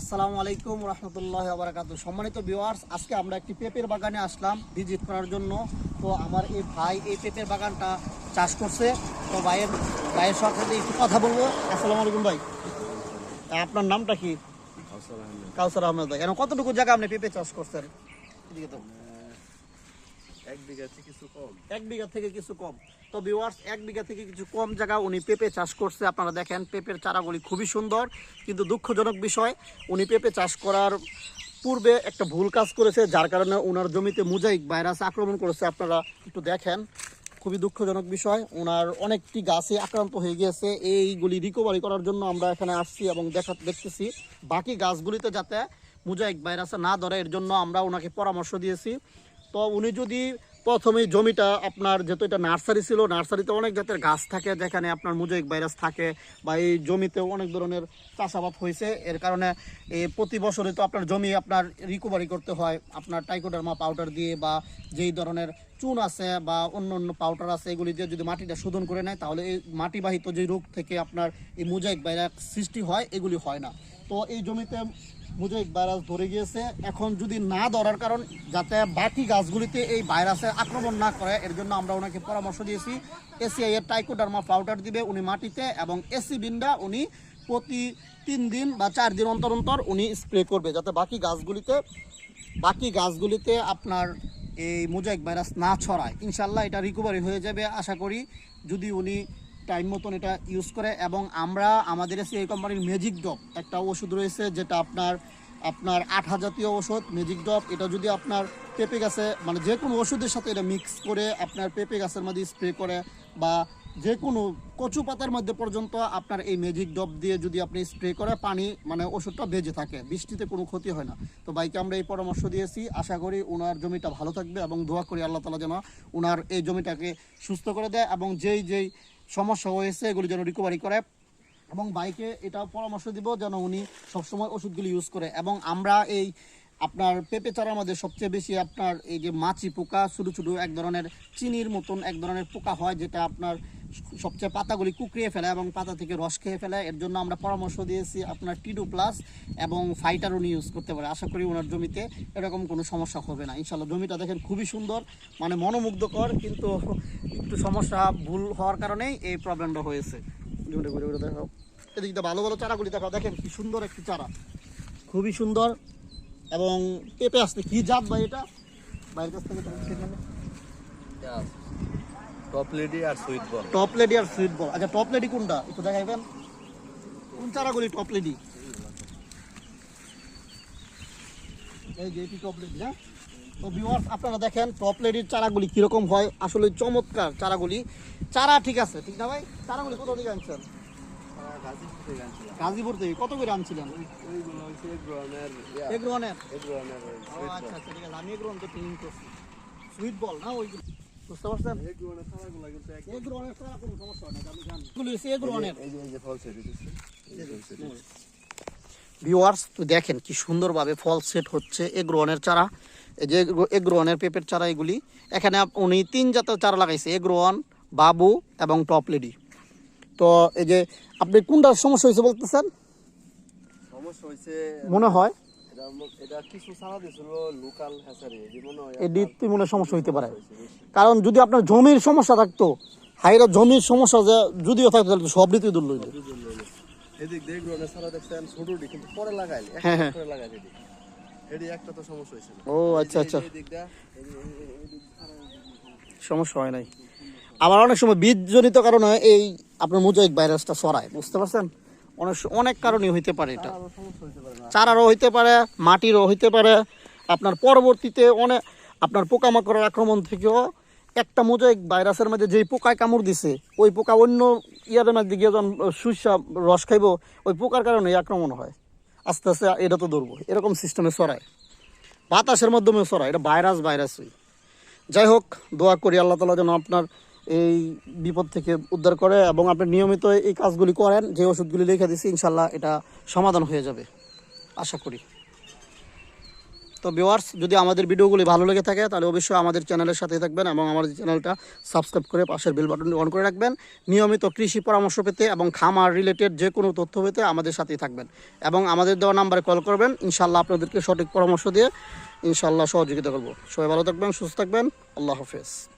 আসসালামু আলাইকুম রহমতুল্লাহ আবরাকাত সম্মানিত ভিওয়ার্স আজকে আমরা একটি পেঁপের বাগানে আসলাম ভিজিট করার জন্য। তো আমার এই ভাই এই পেঁপের বাগানটা চাষ করছে। তো ভাইয়ের ভাইয়ের সাথে একটু কথা বলব। আসসালামু আলাইকুম ভাই। আপনার নামটা কি? কাউসার আহমেদ। ভাই। এখন কতটুকু জায়গা আপনি পেঁপে চাষ করছেন? এদিকে তো। এক বিঘা থেকে কিছু কম। এক বিঘা থেকে এক বিঘা থেকে কিছু কম জায়গা উনি পেঁপে চাষ করছে। আপনারা দেখেন, পেঁপের চারাগুলি খুবই সুন্দর, কিন্তু দুঃখজনক বিষয়, উনি পেঁপে চাষ করার পূর্বে একটা ভুল কাজ করেছে, যার কারণে ওনার জমিতে মুজাইক ভাইরাস আক্রমণ করেছে। আপনারা একটু দেখেন, খুবই দুঃখজনক বিষয় ওনার অনেকটি গাছে আক্রান্ত হয়ে গিয়েছে। এইগুলি রিকভারি করার জন্য আমরা এখানে আসছি এবং দেখা, দেখতেছি, বাকি গাছগুলিতে যাতে মুজাইক ভাইরাসে না ধরে, এর জন্য আমরা ওনাকে পরামর্শ দিয়েছি। তো উনি যদি প্রথমে জমিটা আপনার, যেহেতু এটা নার্সারি ছিল, নার্সারিতে অনেক জাতের গাছ থাকে, যেখানে আপনার মুজাইক ভাইরাস থাকে বা এই জমিতে অনেক ধরনের চাষাবাদ হয়েছে। এর কারণে প্রতি বছরে তো আপনার জমি আপনার রিকভারি করতে হয়। আপনার টাইকোডার্মা পাউডার দিয়ে বা যেই ধরনের চুন আছে বা অন্য অন্য পাউডার আছে, এগুলি দিয়ে যদি মাটিটা শোধন করে নেয়, তাহলে এই মাটিবাহিত যে রোগ থেকে আপনার এই মুজাইক ভাইরাস সৃষ্টি হয়, এগুলি হয় না। তো এই জমিতে মুজাইক ভাইরাস ধরে গিয়েছে। এখন যদি না ধরার কারণ যাতে বাকি গাছগুলিতে এই ভাইরাসে আক্রমণ না করে, এর জন্য আমরা ওনাকে পরামর্শ দিয়েছি। এসিআই এর টাইকোডার্মা পাউডার দিবে উনি মাটিতে এবং এসি বিনটা উনি প্রতি তিন দিন বা চার দিন অন্তর অন্তর উনি স্প্রে করবে যাতে বাকি গাছগুলিতে বাকি গাছগুলিতে আপনার এই মোজাইক ভাইরাস না ছড়ায়। ইনশাল্লাহ এটা রিকভারি হয়ে যাবে, আশা করি। যদি উনি টাইম মতন এটা ইউজ করে এবং আমরা আমাদের এসে এই কোম্পানির ম্যাজিক ডপ একটা ওষুধ রয়েছে যেটা আপনার আপনার আঠা জাতীয় ওষুধ ম্যাজিক ডপ এটা যদি আপনার পেঁপে গাছে মানে যে কোনো ওষুধের সাথে এটা মিক্স করে আপনার পেঁপে গাছের মধ্যে স্প্রে করে বা যে কোনো কচু পাতার মধ্যে পর্যন্ত আপনার এই ম্যাজিক ডপ দিয়ে যদি আপনি স্প্রে করে পানি মানে ওষুধটা বেজে থাকে, বৃষ্টিতে কোনো ক্ষতি হয় না। তো বাইকে আমরা এই পরামর্শ দিয়েছি, আশা করি ওনার জমিটা ভালো থাকবে এবং দোয়া করি আল্লাহ তালা যেন ওনার এই জমিটাকে সুস্থ করে দেয় এবং যেই যেই সমস্যা হয়েছে, এগুলি যেন রিকভারি করে। এবং বাইকে এটা পরামর্শ দিব যেন উনি সবসময় ওষুধগুলি ইউজ করে। এবং আমরা এই আপনার পেঁপে চারার মধ্যে সবচেয়ে বেশি আপনার এই যে মাছি পোকা, ছোটো ছোটো এক ধরনের চিনির মতন এক ধরনের পোকা হয়, যেটা আপনার সবচেয়ে পাতাগুলি কুকড়িয়ে ফেলে এবং পাতা থেকে রস খেয়ে ফেলে। এর জন্য আমরা পরামর্শ দিয়েছি আপনার টিডু প্লাস এবং ফাইটার উনি ইউজ করতে পারে। আশা করি ওনার জমিতে এরকম কোনো সমস্যা হবে না। ইনশাল্লাহ জমিটা দেখেন খুবই সুন্দর মানে মনোমুগ্ধকর, কিন্তু একটু সমস্যা, ভুল হওয়ার কারণেই এই প্রবলেমটা হয়েছে। ঘুরে ঘুরে দেখাও। এদিকটা ভালো ভালো চারাগুলি দেখাও। দেখেন কি সুন্দর একটি চারা। খুবই সুন্দর এবং পেঁপে আসতে কি জাত ভাই এটা? বাইরের কাছ থেকে। টপ লেডি আর সুইট বল টপ লেডি আর সুইট বল আচ্ছা টপ লেডি কোনটা? একটু দেখাইবেন? কোন চারাগুলি টপ লেডি এই যে এটি টপ লেডি হ্যাঁ? তো ভিউয়ার্স আপনারা দেখেন টপ লেডির চারাগুলি কীরকম হয়? আসলে চমৎকার চারাগুলি। চারা ঠিক আছে ঠিক না ভাই? চারাগুলি কোথা থেকে আনছেন? গাজীপুর থেকে কত করে আনছিলেন? এগ্রোনের আচ্ছা আচ্ছা ঠিক আছে। আমি এগ্রোন তো ট্রেনিং করছি সুইট বল না ওই বুঝতে পারছেন? এগ্রোনের কোনো সমস্যা হয় না আমি জানি। এগুলো এগ্রোনের এই যে এই যে ফল সেট হচ্ছে ভিউয়ার্স তো দেখেন কি সুন্দরভাবে ফল সেট হচ্ছে এগ্রোয়ানের চারা। এই যে এগ্রোয়ানের পেঁপের চারা এগুলি। এখানে উনি তিন জাতের চারা লাগাইছে এগ্রোয়ান বাবু এবং টপ লেডি তো এই যে আপনি কোনটার সমস্যা হয়েছে বলতেছেন? সমস্যা হয়েছে মনে হয়। এডিতে মনে সমস্যা হইতে পারে। কারণ যদি আপনার জমির সমস্যা থাকতো হাইরা জমির সমস্যা যে যদিও থাকতো তাহলে সব ঋতুই দূর এদিক দেখছেন কিন্তু পরে লাগাইলে হ্যাঁ, হ্যাঁ। পরে একটা তো সমস্যা হয়েছিল ও আচ্ছা আচ্ছা। সমস্যা হয় নাই। আবার অনেক সময় বীজজনিত কারণে এই আপনার মোজাইক ভাইরাসটা ছড়ায় বুঝতে পারছেন? অনেক অনেক কারণে হইতে পারে এটা। চারারও হইতে পারে মাটিরও হইতে পারে। আপনার পরবর্তীতে অনেক আপনার পোকামাকড়ের আক্রমণ থেকেও একটা মোজাইক ভাইরাসের মধ্যে যেই পোকায় কামড় দিছে ওই পোকা অন্য ইয়াদের মধ্যে গিয়ে যখন সুস্বা রস খাইব ওই পোকার কারণে আক্রমণ হয়। আস্তে আস্তে এটা তো ধরবো এরকম সিস্টেমে ছড়ায়। বাতাসের মাধ্যমে ছড়ায় এটা ভাইরাস ভাইরাসই। যাই হোক দোয়া করি আল্লাহ তালা যেন আপনার এই বিপদ থেকে উদ্ধার করে এবং আপনি নিয়মিত এই কাজগুলি করেন, যে ওষুধগুলি লিখে দিছি, ইনশাল্লাহ এটা সমাধান হয়ে যাবে। আশা করি। তো ভিউয়ার্স যদি আমাদের ভিডিওগুলি ভালো লেগে থাকে, তাহলে অবশ্যই আমাদের চ্যানেলের সাথে থাকবেন এবং আমাদের চ্যানেলটা সাবস্ক্রাইব করে পাশের বেল বাটনটি অন করে রাখবেন। নিয়মিত কৃষি পরামর্শ পেতে এবং খামার রিলেটেড যে কোনো তথ্য পেতে আমাদের সাথেই থাকবেন। এবং আমাদের দেওয়া নাম্বারে কল করবেন, ইনশাল্লাহ আপনাদেরকে সঠিক পরামর্শ দিয়ে ইনশাল্লাহ সহযোগিতা করব। সবাই ভালো থাকবেন, সুস্থ থাকবেন, আল্লাহ হাফেজ।